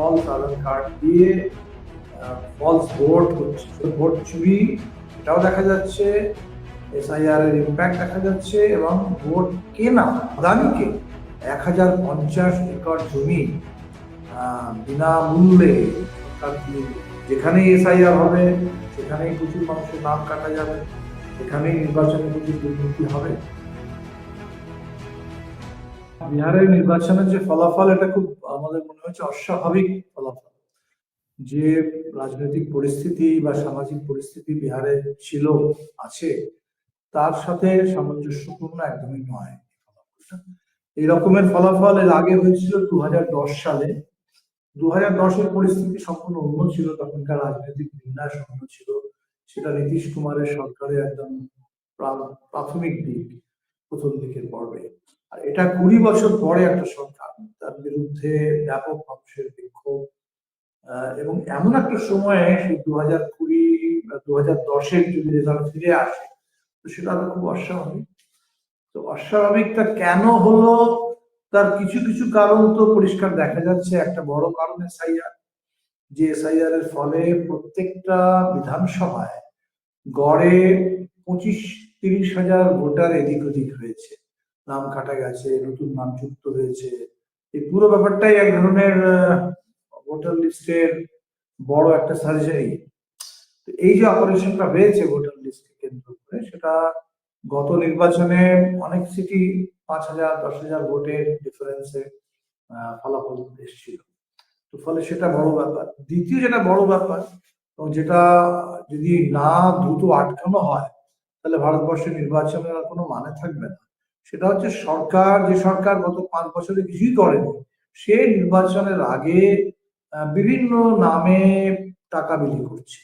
False Aadhaar card দিয়ে false vote হচ্ছে vote চুরি, এটাও দেখা যাচ্ছে এসআইআর এর ইম্প্যাক্ট দেখা যাচ্ছে এবং ভোট কেনা আদানিকে এক হাজার পঞ্চাশ একর জমি বিনামূল্যে। যেখানেই এসআইআর হবে, সেখানেই প্রচুর মানুষের নাম কাটা যাবে, সেখানেই নির্বাচনে প্রচুর দুর্নীতি হবে বিহারের নির্বাচনের যে ফলাফল, এটা খুব আমাদের মনে হচ্ছে অস্বাভাবিক ফলাফল। যে রাজনৈতিক পরিস্থিতি বা সামাজিক পরিস্থিতি বিহারে ছিল, আছে, তার সাথে সামঞ্জস্যপূর্ণ একদমই নয় এই রকমের ফলাফল এর আগে হয়েছিল দু হাজার দশ সালে। দু হাজার দশের পরিস্থিতি সম্পূর্ণ অন্য ছিল, তখনকার রাজনৈতিক বিন্যাস অন্য ছিল। সেটা নীতিশ কুমারের সরকারের একদম প্রাথমিক দিক, প্রথম দিকের পর্বে। আর এটা কুড়ি বছর পরে একটা সরকার তার বিরুদ্ধে ব্যাপক মানুষের বিক্ষোভ এবং এমন একটা সময়ে সেই দু হাজার কুড়ি দু হাজার দশের যদি রেজাল্ট ফিরে আসে, তো সেটা তো খুব অস্বাভাবিক। তো অস্বাভাবিকটা কেন হলো? তার কিছু কিছু কারণ তো পরিষ্কার দেখা যাচ্ছে। একটা বড় কারণ এসআইআর যে এসআইআর এর ফলে প্রত্যেকটা বিধানসভায় গড়ে পঁচিশ, তিরিশ হাজার ভোটার এদিক ওদিক হয়েছে। নাম কাটা গেছে, নতুন নাম যুক্ত হয়েছে। এই পুরো ব্যাপারটাই এক ধরনের ভোটার লিস্টের বড় একটা সার্জারি এই যে অপারেশনটা হয়েছে ভোটার লিস্টকে কেন্দ্র করে, সেটা গত নির্বাচনে অনেক সিটি পাঁচ হাজার, দশ হাজার ভোটের ডিফারেন্সে ফলাফল এসেছিল। তো ফলে সেটা বড় ব্যাপার। দ্বিতীয় যেটা বড় ব্যাপার এবং যেটা যদি না দ্রুত আটকানো হয়, তাহলে ভারতবর্ষের নির্বাচনের আর কোনো মানে থাকবে না। সেটা হচ্ছে সরকার, যে সরকার গত পাঁচ বছরে কিছুই করেনি, সে নির্বাচনের আগে বিভিন্ন নামে টাকা বিলি করছে।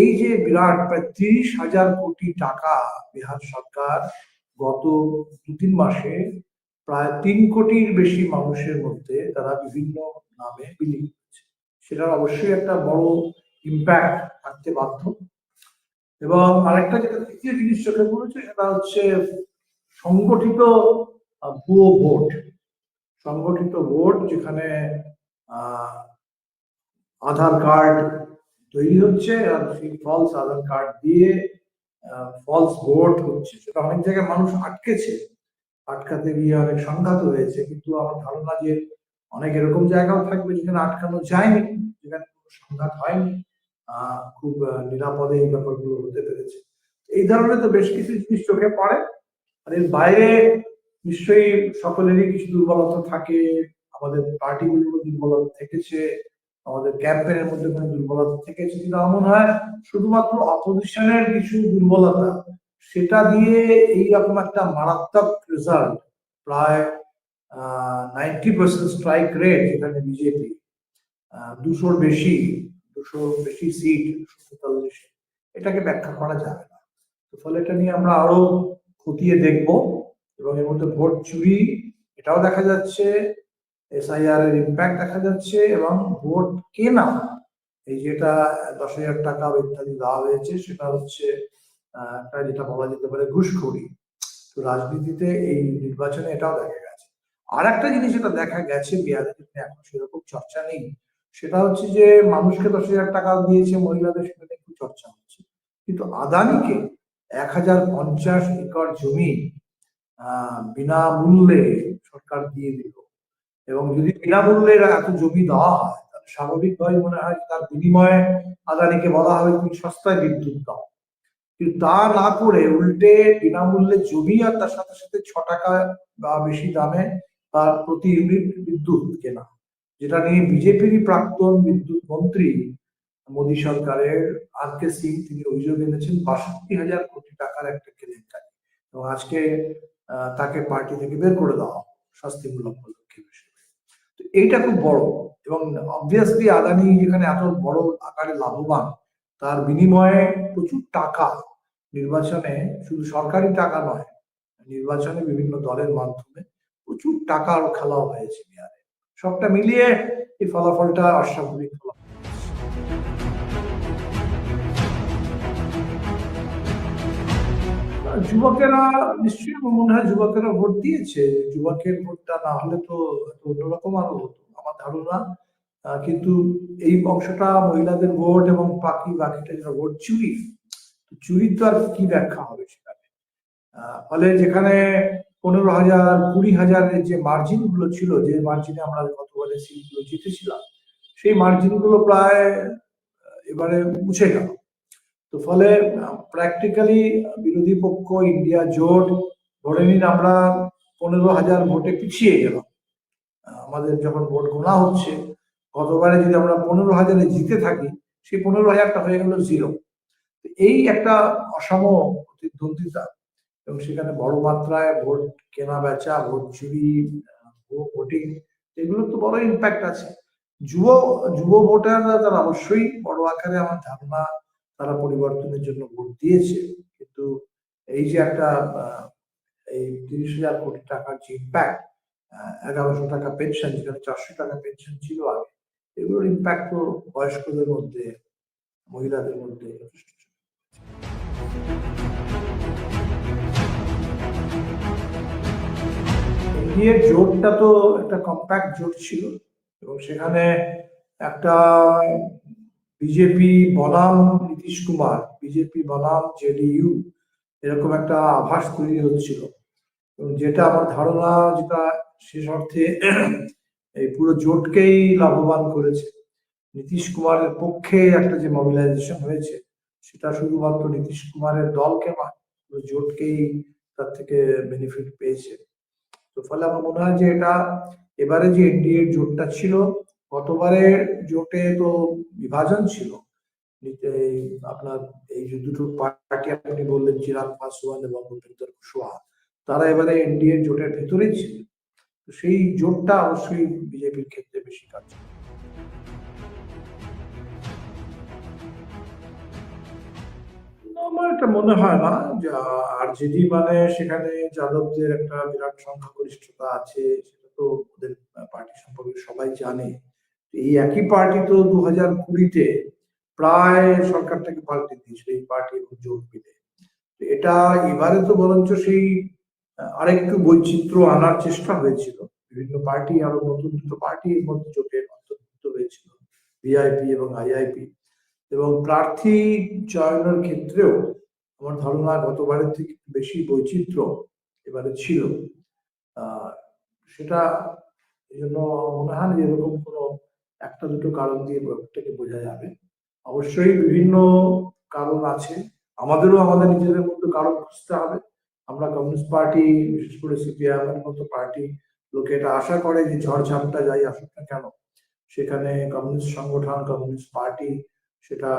এই যে বিরাট প্রায় তিরিশ হাজার কোটি টাকা বিহার সরকার গত দু তিন মাসে প্রায় তিন কোটির বেশি মানুষের মধ্যে তারা বিভিন্ন নামে বিলি করছে। সেটার অবশ্যই একটা বড় ইম্প্যাক্ট থাকতে বাধ্য। এবং আরেকটা যেটা তৃতীয় জিনিস চোখে পড়েছে সেটা হচ্ছে সংগঠিত ভুয়ো ভোট। সংগঠিত ভোট যেখানে আধার কার্ড তৈরি হচ্ছে আর সেই ফলস আধার কার্ড দিয়ে ফলস ভোট হচ্ছে। সেটা অনেক জায়গায় মানুষ আটকেছে। আটকাতে গিয়ে অনেক সংঘাত হয়েছে। কিন্তু আমার ধারণা যে অনেক এরকম জায়গাও থাকবে যেখানে আটকানো যায়নি, যেখানে কোনো সংঘাত হয়নি খুব নিরাপদে এই ব্যাপারগুলো হতে পেরেছে। এই ধরনের তো বেশ কিছু জিনিস চোখে পড়ে। আর এর বাইরে নিশ্চয়ই সকলেরই কিছু দুর্বলতা থাকে। আমাদের পার্টিগুলোর দুর্বলতা থেকেছে, আমাদের ক্যাম্পেনের মধ্যে কোনো দুর্বলতা থেকেছে। কিন্তু আমার মনে হয় শুধুমাত্র অপোজিশনের কিছু দুর্বলতা, সেটা দিয়ে এইরকম একটা মারাত্মক রেজাল্ট প্রায় নাইনটি পার্সেন্ট স্ট্রাইক রেট যেখানে বিজেপি দুশোর বেশি দুশোর বেশি সিট তেতাল্লিশে এটাকে ব্যাখ্যা করা যাবে না। তো ফলে এটা নিয়ে আমরা আরও খতিয়ে দেখব এবং এর মধ্যে ভোট চুরি, এটাও দেখা যাচ্ছে এসআইআর এর ইম্প্যাক্ট দেখা যাচ্ছে এবং ভোট কেনা, এই যেটা দশ হাজার টাকা ইত্যাদি দেওয়া হয়েছে, সেটা হচ্ছে একটা যেটা বলা যেতে পারে ঘুষখড়ি। তো রাজনীতিতে এই নির্বাচনে এটাও দেখা গেছে। আর একটা জিনিস যেটা দেখা গেছে বিহারে যেখানে এখন সেরকম চর্চা নেই, সেটা হচ্ছে যে মানুষকে দশ হাজার টাকা দিয়েছে মহিলাদের, সেটা নিয়ে একটু চর্চা হচ্ছে। কিন্তু আদানিকে এক হাজার পঞ্চাশ একর জমি বিনামূল্যে সরকার দিয়ে দিল। এবং যদি বিনামূল্যে এত জমি দেওয়া হয়, তাহলে স্বাভাবিকভাবে মনে হয় তার বিনিময়ে আদানিকে বলা হবে তুমি সস্তায় বিদ্যুৎ দাও। কিন্তু তা না করে উল্টে বিনামূল্যে জমি আর তার সাথে সাথে ছ টাকা বা বেশি দামে তার প্রতি ইউনিট বিদ্যুৎ কেনা। যেটা নিয়ে বিজেপিরই প্রাক্তন বিদ্যুৎ মন্ত্রী মোদী সরকারের আর কে সিং তিনি অভিযোগ এনেছেন বাষট্টি হাজার কোটি টাকার একটা কেলেঙ্কারি। এবং আজকে তাকে পার্টি থেকে বের করে দেওয়া শাস্তিমূলক পদক্ষেপ হিসেবে। তো এইটা খুব বড়। এবং অবভিয়াসলি আদানি যেখানে এত বড় আকারে লাভবান, তার বিনিময়ে প্রচুর টাকা নির্বাচনে, শুধু সরকারি টাকা নয়, নির্বাচনে বিভিন্ন দলের মাধ্যমে প্রচুর টাকার খেলাও হয়েছে বিহারে। সবটা মিলিয়ে এই ফলাফলটা অস্বাভাবিক যুবকেরা নিশ্চয়ই মনে হয় যুবকেরা ভোট দিয়েছে। যুবকের ভোটটা না হলে তো অন্যরকম আরও হতো, আমার ধারণা। কিন্তু এই অংশটা মহিলাদের ভোট এবং বাকি বাকিটা যেটা ভোট চুরি চুরির তো আর কি ব্যাখ্যা হবে সেখানে? ফলে যেখানে পনেরো হাজার, কুড়ি হাজারের যে মার্জিনগুলো ছিল, যে মার্জিনে আমরা গতবারে সিটগুলো জিতেছিলাম, সেই মার্জিনগুলো প্রায় এবারে মুছে গেল। তো ফলে প্র্যাকটিক্যালি বিরোধী পক্ষ ইন্ডিয়া জোট, ধরে নিন আমরা পনেরো হাজার ভোটে পিছিয়ে গেলাম। আমাদের যখন ভোট গোনা হচ্ছে, গতবারে যদি আমরা পনেরো হাজারে জিতে থাকি, সেই পনেরো হাজারটা হয়ে গেল জিরো এই একটা অসম প্রতিদ্বন্দ্বিতা, এবং সেখানে বড় মাত্রায় ভোট কেনা বেচা, ভোট চুরি ভোটিং এগুলো তো বড় ইম্প্যাক্ট আছে। যুব যুব ভোটাররা তারা অবশ্যই বড় আকারে আমার ধারণা তারা পরিবর্তনের জন্য ভোট দিয়েছে কিন্তু এই যে একটা এই তিরিশ হাজার কোটি টাকার যে ইম্প্যাক্ট এগারোশো টাকা পেনশন যেখানে চারশো টাকা পেনশন ছিল আগে, এগুলোর ইম্প্যাক্ট তো বয়স্কদের মধ্যে, মহিলাদের মধ্যে যথেষ্ট। এনডিএর জোটটা তো একটা কম্প্যাক্ট জোট ছিল এবং সেখানে একটা বিজেপি বনাম নীতিশ কুমার বিজেপি বনাম জেডিইউ এরকম একটা আভাস তৈরি হচ্ছিল। যেটা আমার ধারণা, যেটা শেষ অর্থে এই পুরো জোটকেই লাভবান করেছে। নীতিশ কুমারের পক্ষে একটা যে মোবিলাইজেশন হয়েছে, সেটা শুধুমাত্র নীতিশ কুমারের দলকে নয় পুরো জোটকেই তার থেকে বেনিফিট পেয়েছে। তো ফলে আমার মনে হয় যে এটা, এবারে যে এনডিএ জোটটা ছিল গতবারে জোটে তো বিভাজন ছিল। আপনার এই যে দুটো পার্টি আপনি বললেন চিরাগ পাসওয়ান এবং ভূপেন্দর কুশওয়াহা তারা এবারে এনডিএ জোটের ভেতরেই ছিল। সেই জোটটা অবশ্যই বিজেপির ক্ষেত্রে বেশি কাজ আমার এটা মনে হয় না যে আর যদি মানে সেখানে যাদবদের একটা বিরাট সংখ্যাগরিষ্ঠতা আছে, সেটা তো ওদের পার্টি সম্পর্কে সবাই জানে। এই একই পার্টি তো দু হাজার কুড়িতে প্রায় সরকারটাকে পাল্টে দিয়েছিল, এই পার্টি এবং জোট মিলে। এটা এবারে তো বরঞ্চ সেই আরেকটু বৈচিত্র্য আনার চেষ্টা হয়েছিল। বিভিন্ন পার্টি আরও নতুন দুটো পার্টি এর মধ্যে জোটের অন্তর্ভুক্ত হয়েছিল ভিআইপি এবং আইআইপি এবং প্রার্থী চয়নের ক্ষেত্রেও আমার ধারণা গতবারের থেকে বেশি বৈচিত্র্য এবারে ছিল। সেটা এই জন্য মনে হয় এরকম কোনো একটা দুটো কারণ দিয়ে ব্যাপারটাকে বোঝা যাবে। অবশ্যই বিভিন্ন কারণ আছে। আমাদেরও আমাদের নিজেদের মধ্যে কারণ খুঁজতে হবে। আমরা কমিউনিস্ট পার্টি, বিশেষ করে সিপিআইএম এর মতো পার্টি লোকে এটা আশা করে যে ঝড়ঝাপটা যাই আসুক না কেন, সেখানে কমিউনিস্ট সংগঠন, কমিউনিস্ট পার্টি সেটা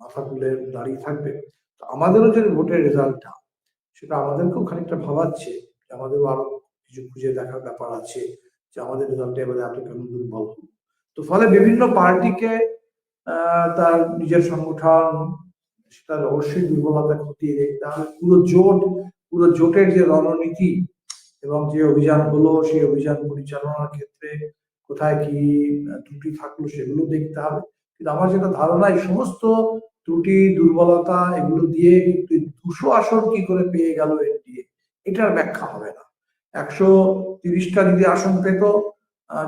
মাথা তুলে দাঁড়িয়ে থাকবে। তো আমাদেরও যে ভোটের রেজাল্টটা সেটা আমাদেরকেও খানিকটা ভাবাচ্ছে আমাদেরও আরও কিছু খুঁজে দেখার ব্যাপার আছে যে আমাদের রেজাল্টে এবারে এত কেন দুর্বল। তো ফলে বিভিন্ন পার্টিকে তার নিজের সংগঠন, তার অবশ্যই দুর্বলতা খতিয়ে দেখতে পুরো জোট, পুরো জোটের যে রণনীতি এবং যে অভিযান হলো, সেই অভিযান পরিচালনার ক্ষেত্রে কোথায় কি ত্রুটি থাকল সেগুলো দেখতে হবে। কিন্তু আমার যেটা ধারণা, এই সমস্ত ত্রুটি, দুর্বলতা এগুলো দিয়ে কিন্তু দুশো আসন কি করে পেয়ে গেল এনডিএ? এটার ব্যাখ্যা হবে না। একশো তিরিশটা যদি আসন পেত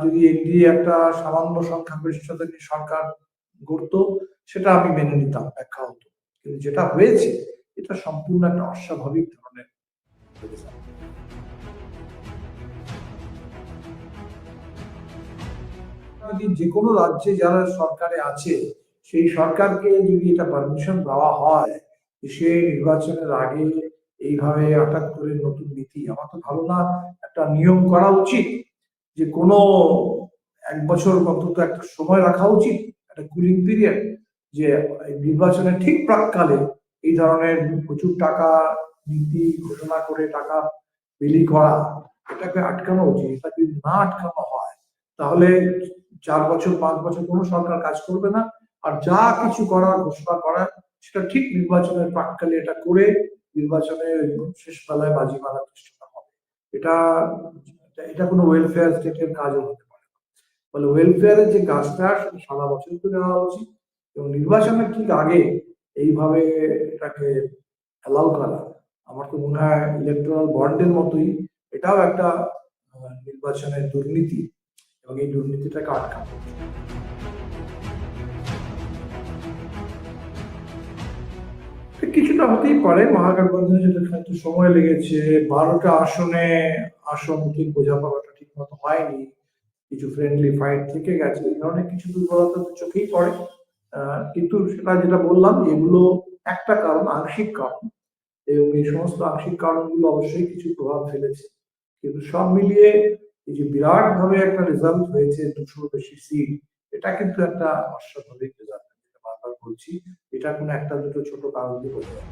যদি এনডিএ একটা সামান্য সংখ্যাগরিষ্ঠতা নিয়ে সরকার গড়ত, সেটা আমি মেনে নিতাম ব্যাখ্যা হতো। কিন্তু যেটা হয়েছে, এটা সম্পূর্ণ একটা অস্বাভাবিক ধরনের যে কোনো রাজ্যে যারা সরকারে আছে, সেই সরকারকে যদি এটা পারমিশন দেওয়া হয় সে নির্বাচনের আগে এইভাবে হঠাৎ করে নতুন নীতি, আমার তো ভালো না একটা নিয়ম করা উচিত। যে কোনো এক বছর অন্তত একটা সময় রাখা উচিত, একটা কুলিং পিরিয়ড যে নির্বাচনের ঠিক প্রাককালে এই ধরনের প্রচুর টাকা নীতি ঘোষণা করে টাকা বিলি করা, এটাকে আটকানো উচিত। এটা যদি না আটকানো হয়, তাহলে চার বছর, পাঁচ বছর কোনো সরকার কাজ করবে না। আর যা কিছু করার ঘোষণা করা, সেটা ঠিক নির্বাচনের প্রাককালে এটা করে নির্বাচনের শেষ বেলায় বাজি মারার চেষ্টা হবে। এটা এটা কোনো ওয়েলফেয়ার স্টেটের কাজও হতে পারে। ফলে ওয়েলফেয়ারের যে কাজটা সেটা সারা বছর ধরে দেওয়া উচিত এবং নির্বাচনের ঠিক আগে এইভাবে এটাকে অ্যালাউ করা, আমার তো মনে হয় ইলেকট্রাল বন্ডের মতোই এটাও একটা নির্বাচনের দুর্নীতি এবং এই দুর্নীতিটাকে আটকানো। কিছুটা হতেই পারে, মহাগঠবন্ধনে যেটা একটু সময় লেগেছে, বারোটা আসনে আসন ঠিক বোঝাপড়াটা ঠিক মতো হয়নি, কিছু ফ্রেন্ডলি ফাইট থেকে গেছে, এই ধরনের কিছু দুর্বলতা তো চোখেই পড়ে। কিন্তু সেটা যেটা বললাম, এগুলো একটা কারণ, আংশিক কারণ। এবং এই সমস্ত আংশিক কারণগুলো অবশ্যই কিছু প্রভাব ফেলেছে। কিন্তু সব মিলিয়ে এই যে বিরাট ভাবে একটা রেজাল্ট হয়েছে দুশোর বেশি সিট এটা কিন্তু একটা অস্বাভাবিক রেজাল্ট বারবার বলছি। এটা কোনো একটা দুটো ছোট কারণ দিয়ে যায়।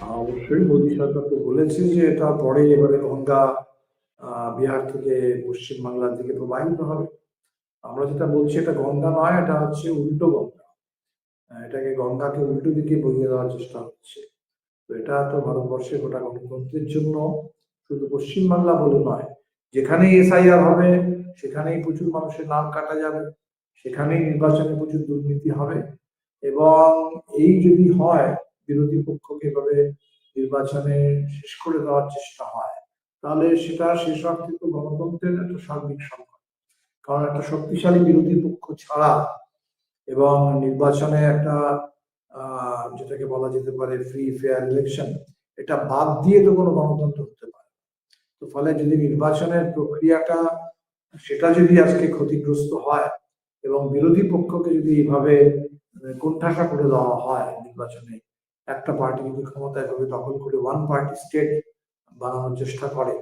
না। অবশ্যই মোদী সরকার তো বলেছে যে এটা পরে এবারে গঙ্গা বিহার থেকে পশ্চিম বাংলার দিকে প্রবাহিত হবে। আমরা যেটা বলছি এটা গঙ্গা নয়, এটা হচ্ছে উল্টো গঙ্গা। এটাকে গঙ্গাকে উল্টো দিকে বইয়ে দেওয়ার চেষ্টা হচ্ছে। তো এটা তো ভারতবর্ষের গোটা গণতন্ত্রের জন্য শুধু পশ্চিম বাংলা নয়, যেখানেই এসআইআর হবে সেখানেই প্রচুর মানুষের নাম কাটা যাবে, সেখানেই নির্বাচনে প্রচুর দুর্নীতি হবে এবং এই যদি হয়, বিরোধী পক্ষকে এভাবে নির্বাচনে শেষ করে দেওয়ার চেষ্টা হয়, তাহলে সেটা শেষ অর্থে তো গণতন্ত্রের একটা সার্বিক সংকট। কারণ একটা শক্তিশালী বিরোধী পক্ষ ছাড়া এবং নির্বাচনে একটা যেটাকে বলা যেতে পারে ফ্রি ফেয়ার ইলেকশন এটা বাদ দিয়ে তো কোনো গণতন্ত্র হতে পারে তো ফলে যদি নির্বাচনের প্রক্রিয়াটা সেটা যদি আজকে ক্ষতিগ্রস্ত হয় এবং বিরোধী পক্ষকে যদি এইভাবে কোণঠাসা করে দেওয়া হয় নির্বাচনে, একটা পার্টি যদি ক্ষমতায় ভাবে দখল করে ওয়ান পার্টি স্টেট বানানোর চেষ্টা করে,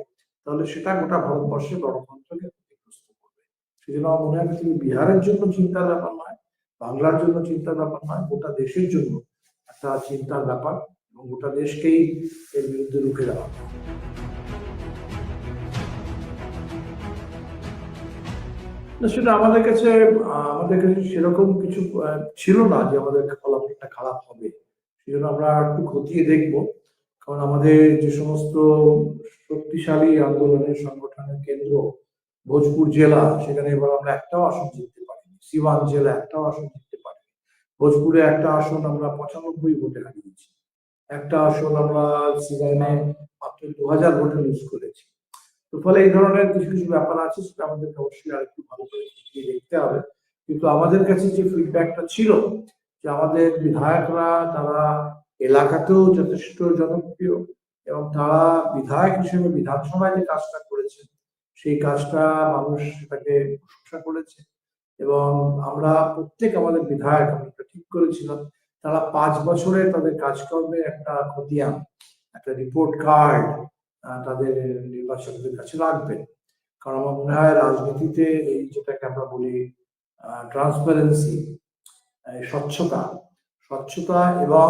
তাহলে সেটা গোটা ভারতবর্ষের গণতন্ত্রকে ক্ষতিগ্রস্ত করবে। সেজন্য আমার মনে হয় শুধু বিহারের জন্য চিন্তার ব্যাপার নয়, বাংলার জন্য চিন্তার ব্যাপার নয়, গোটা দেশের জন্য একটা চিন্তার ব্যাপার এবং গোটা দেশকেই এর বিরুদ্ধে রুখে দেওয়া। না, সেটা আমাদের কাছে আমাদের কাছে সেরকম কিছু ছিল না যে আমাদের ফলাফলটা খারাপ হবে। সেই জন্য আমরা একটু খতিয়ে দেখব। কারণ আমাদের যে সমস্ত শক্তিশালী আন্দোলনের সংগঠনের কেন্দ্র ভোজপুর জেলা, সেখানে এবার আমরা একটাও আসন জিততে পারিনি। সিওয়ান জেলা একটাও আসন জিততে পারিনি। ভোজপুরে একটা আসন আমরা পঁচানব্বই ভোটে হারিয়েছি। একটা আসন আমরা সিগাইনে মাত্র দু হাজার ভোটে লুজ করেছি। তো ফলে এই ধরনের কিছু কিছু ব্যাপার আছে সেটা আমাদেরকে অবশ্যই আর একটু ভালো করে দেখতে হবে। কিন্তু আমাদের কাছে যে ফিডব্যাকটা ছিল যে আমাদের বিধায়করা, তারা এলাকাতেও যথেষ্ট জনপ্রিয় এবং তারা বিধায়ক হিসেবে বিধানসভায় যে কাজটা করেছেন, সেই কাজটা মানুষ সেটাকে প্রশংসা করেছে এবং আমরা প্রত্যেক আমাদের বিধায়ক, আমরা ঠিক করেছিলাম, তারা পাঁচ বছরে তাদের কাজকর্মের একটা খতিয়ান, একটা রিপোর্ট কার্ড তাদের নির্বাচকদের কাছে রাখবেন কারণ আমার মনে হয় রাজনীতিতে এই যেটাকে আমরা বলি ট্রান্সপারেন্সি স্বচ্ছতা স্বচ্ছতা এবং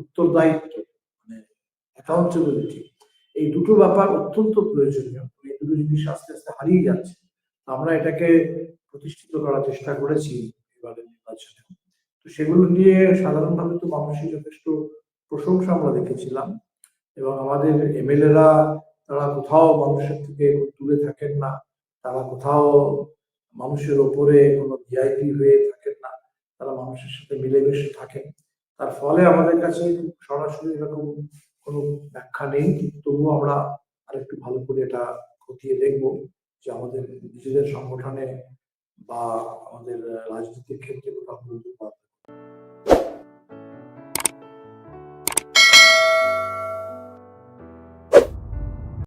উত্তরদায়িত্ব মানে অ্যাকাউন্টেবিলিটি এই দুটো ব্যাপার অত্যন্ত প্রয়োজনীয়। এই দুটো জিনিস আস্তে আস্তে হারিয়ে যাচ্ছে। আমরা এটাকে প্রতিষ্ঠিত করার চেষ্টা করেছি এবারের নির্বাচনে। তো সেগুলো নিয়ে সাধারণভাবে তো মানুষের যথেষ্ট প্রশংসা আমরা দেখেছিলাম। এবং আমাদের এমএলএরা তারা কোথাও মানুষের থেকে দূরে থাকেন না। তারা কোথাও মানুষের ওপরে কোনো ভিআইপি হয়ে থাকেন না। তারা মানুষের সাথে মিলেমিশে থাকেন। তার ফলে আমাদের কাছে সরাসরি এরকম কোনো ব্যাখ্যা নেই। তবুও আমরা আরেকটু ভালো করে এটা খতিয়ে দেখব যে আমাদের নিজেদের সংগঠনে বা আমাদের রাজনীতির ক্ষেত্রে কোথাও